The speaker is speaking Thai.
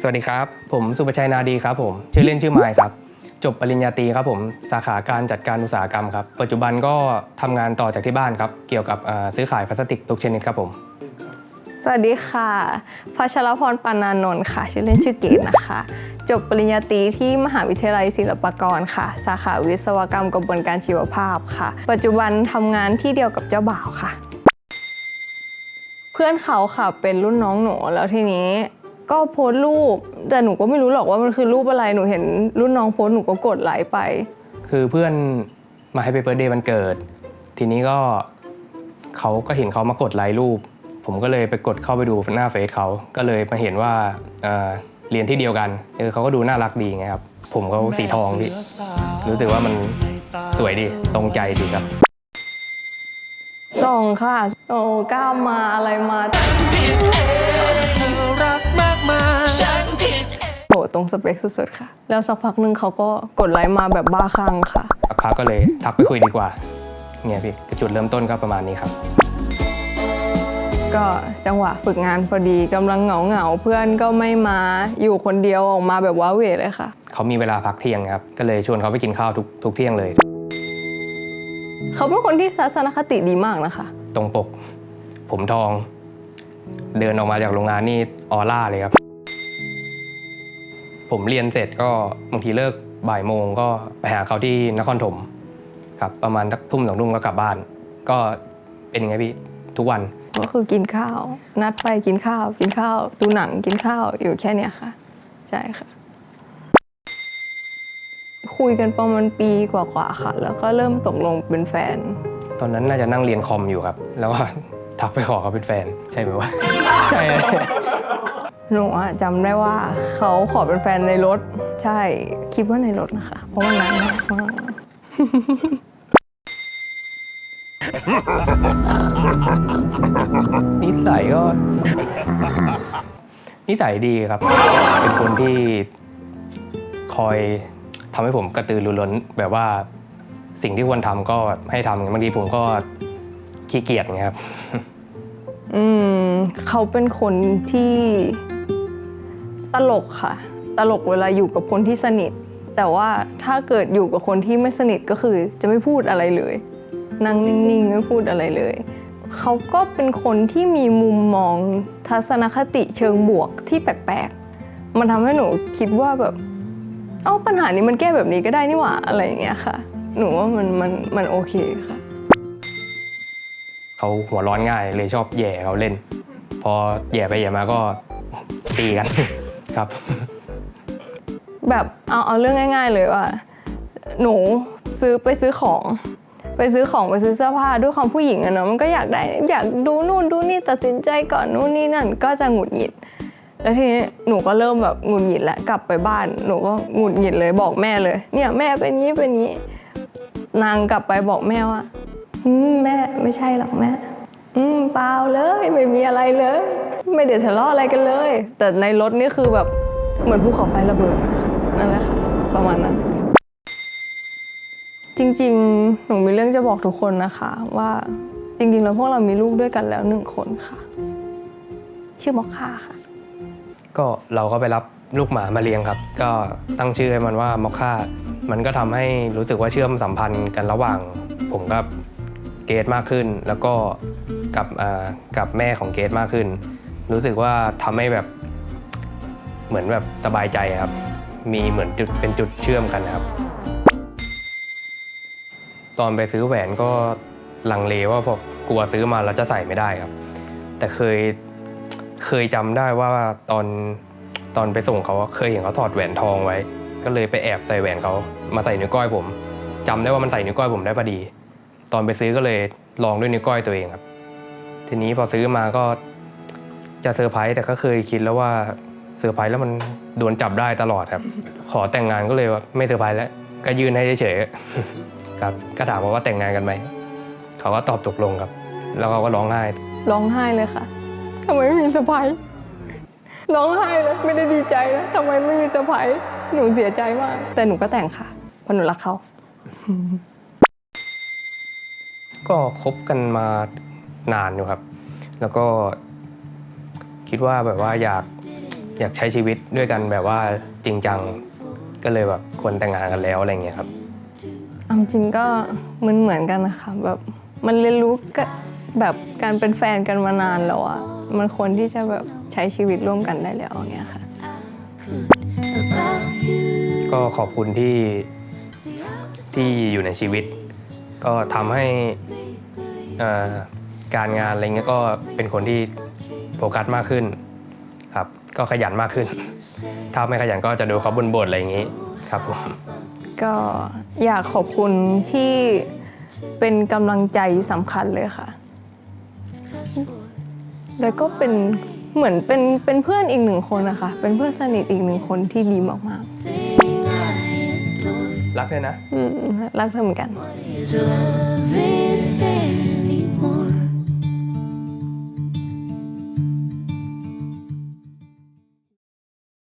สวัสดีครับ ผมสุประชัยนาดีครับผม ชื่อเล่นชื่อไมค์ครับ จบปริญญาตรีครับผม สาขาการจัดการอุตสาหกรรมครับ ปัจจุบันก็ทำงานต่อจากที่บ้านครับ เกี่ยวกับอ่าซื้อขายพลาสติกทุกชนิดครับผม สวัสดีค่ะพัชรพรปานานนท์ค่ะ ชื่อเล่นชื่อเกดนะคะ จบปริญญาตรีที่มหาวิทยาลัยศิลปากรค่ะ สาขาวิศวกรรมกระบวนการชีวภาพค่ะ ปัจจุบันทำงานที่เดียวกับเจ้าบ่าวค่ะ เพื่อนเขาค่ะเป็นรุ่นน้องหนูแล้วทีนี้ ก็โพสต์รูป แต่หนูก็ไม่รู้หรอกว่ามันคือรูปอะไรหนูเห็นรุ่นน้องโพสต์หนูก็กดไลค์ไป คือเพื่อนมาให้ไปเปิดเดย์วันเกิด ทีนี้ก็เขาก็เห็นเขามากดไลค์รูป ผมก็เลยไปกดเข้าไปดูหน้าเฟซเขาก็เลยมาเห็นว่าเอ่อเรียนที่เดียวกันเออเขาก็ดูน่ารักดีไงครับ ผมเขาสีทองพี่รู้สึกว่ามันสวยดีตรงใจดีครับจองค่ะโอ้กล้ามมาอะไรมา รงสเปคสุดๆค่ะ แล้วสักพักหนึ่งเขาก็กดไลค์มาแบบบ้าคลั่งค่ะ สักพักก็เลยทักไปคุยดีกว่า เนี่ยพี่จุดเริ่มต้นก็ประมาณนี้ครับ ก็จังหวะฝึกงานพอดีกำลังเหงาเหงาๆเพื่อนก็ไม่มาอยู่คนเดียวออกมาแบบว้าเหวเลยค่ะ เขามีเวลาพักเที่ยงครับ ก็เลยชวนเขาไปกินข้าวทุกทุกเที่ยงเลย เขาเป็นคนที่ทัศนคติดีมากนะคะ ตรงปก ผมทอง เดินออกมาจากโรงงานนี่ออร่าเลยครับ ผมเรียนเสร็จก็บางทีเลิกบ่ายโมงก็ไปหาเขาที่นครถมครับประมาณสักทุ่มสองทุ่มก็กลับบ้าน ก็เป็นไงพี่ทุกวันก็คือกินข้าว นัดไปกินข้าว กินข้าว ดูหนังกินข้าวอยู่แค่เนี้ยค่ะ ใช่ค่ะ คุยกันประมาณปีกว่าๆค่ะ แล้วก็เริ่มตกลงเป็นแฟน ตอนนั้นน่าจะนั่งเรียนคอมอยู่ครับ แล้วก็ทักไปขอเขาเป็นแฟน ใช่ไหมวะใช่ หนูอะจำได้ว่าเขาขอเป็นแฟนในรถ ใช่คิดว่าในรถนะคะ เพราะว่านานมากมากนิสัยก็ นิสัยดีครับ เป็นคนที่คอยทำให้ผมกระตือรือร้น แบบว่าสิ่งที่ควรทำก็ให้ทำบางทีผมก็ขี้เกียจไงครับ อืมเขาเป็นคนที่ ตลกค่ะ ตลกเวลาอยู่กับคนที่สนิท แต่ว่าถ้าเกิดอยู่กับคนที่ไม่สนิทก็คือจะไม่พูดอะไรเลยนั่งนิ่งๆไม่พูดอะไรเลย เขาก็เป็นคนที่มีมุมมองทัศนคติเชิงบวกที่แปลกๆ มันทำให้หนูคิดว่าแบบ เอ้าปัญหานี้มันแก้แบบนี้ก็ได้นี่หว่าอะไรอย่างเงี้ยค่ะ หนูว่ามันมันมันโอเคค่ะ เขาหัวร้อนง่ายเลยชอบแย่เขาเล่น พอแย่ไปแย่มาก็ตีกัน ครับ แบบเอาเอาเรื่องง่าย ๆ เลยว่า หนูซื้อไปซื้อของ ไปซื้อของไปซื้อเสื้อผ้าด้วยความผู้หญิงอะเนาะมันก็อยากได้อยากดูนู่นดูนี่ตัดสินใจก่อนนู่นนี่นั่นก็จะหงุดหงิด แล้วทีนี้หนูก็เริ่มแบบหงุดหงิดแหละกลับไปบ้านหนูก็หงุดหงิดเลยบอกแม่เลย เนี่ยแม่เป็นงี้เป็นงี้ นางกลับไปบอกแม่ว่าอืมแม่ไม่ใช่หรอกแม่ อืมเปล่าเลยไม่มีอะไรเลย ไม่ได้ทะเลาะอะไรกันเลย แต่ในรถนี่คือแบบเหมือนภูเขาไฟระเบิดนั่นแหละค่ะ ประมาณนั้น จริงๆ หนูมีเรื่องจะบอกทุกคนนะคะ ว่าจริงๆแล้วพวกเรามีลูกด้วยกันแล้วหนึ่งคนค่ะ ชื่อมอคค่าค่ะ ก็เราก็ไปรับลูกหมามาเลี้ยงครับ ก็ตั้งชื่อให้มันว่ามอคค่า มันก็ทำให้รู้สึกว่าเชื่อมสัมพันธ์กันระหว่าง ผมกับเกรทมากขึ้น แล้วก็ กับอ่ากับแม่ของเกรทมากขึ้น รู้สึกว่าทำให้แบบเหมือนแบบสบายใจครับ มีเหมือนจุดเป็นจุดเชื่อมกันนะครับ ตอนไปซื้อแหวนก็ลังเลว่าพอกลัวซื้อมาแล้วจะใส่ไม่ได้ครับ แต่เคยเคยจำได้ว่าตอนตอนไปส่งเขาเคยเห็นเขาถอดแหวนทองไว้ ก็เลยไปแอบใส่แหวนเขามาใส่นิ้วก้อยผมจำได้ว่ามันใส่นิ้วก้อยผมได้พอดี ตอนไปซื้อก็เลยลองด้วยนิ้วก้อยตัวเองครับ ทีนี้พอซื้อมาก็จะเซอร์ไพรส์แต่ก็เคยคิดแล้วว่าเซอร์ไพรส์แล้วมันโดนจับได้ตลอดครับ ขอแต่งงานก็เลยว่าไม่เซอร์ไพรส์แล้ว ก็ยื่นให้เฉยๆครับก็ถามว่าแต่งงานกันไหมเขาก็ตอบตกลงครับ แล้วเขาก็ร้องไห้ร้องไห้เลยค่ะทำไมไม่มีเซอร์ไพรส์ร้องไห้เลยไม่ได้ดีใจนะทำไมไม่มีเซอร์ไพรส์หนูเสียใจมาก แต่หนูก็แต่งค่ะเพราะหนูรักเขาก็คบกันมา นานอยู่ครับ แล้วก็คิดว่าแบบว่าอยากอยากใช้ชีวิตด้วยกันแบบว่าจริงจังก็เลยแบบควรแต่งงานกันแล้วอะไรเงี้ยครับเอาจริงก็เหมือนเหมือนกันนะคะแบบมันเรียนรู้กับแบบการเป็นแฟนกันมานานแล้วอะมันควรที่จะแบบใช้ชีวิตร่วมกันได้แล้วอย่างเงี้ยค่ะ ก็ขอบคุณที่ที่อยู่ในชีวิต ก็ทำให้เอ่อ การงานอะไรเงี้ยก็เป็นคนที่โฟกัสมากขึ้นครับ ก็ขยันมากขึ้น ถ้าไม่ขยันก็จะดูเขาบ่นๆอะไรอย่างนี้ครับผมก็อยากขอบคุณที่เป็นกำลังใจสำคัญเลยค่ะ แล้วก็เป็นเหมือนเป็นเป็นเพื่อนอีกหนึ่งคนนะคะ เป็นเพื่อนสนิทอีกหนึ่งคนที่ดีมากรักเลยนะๆอืมรักเธอเหมือนกัน is loving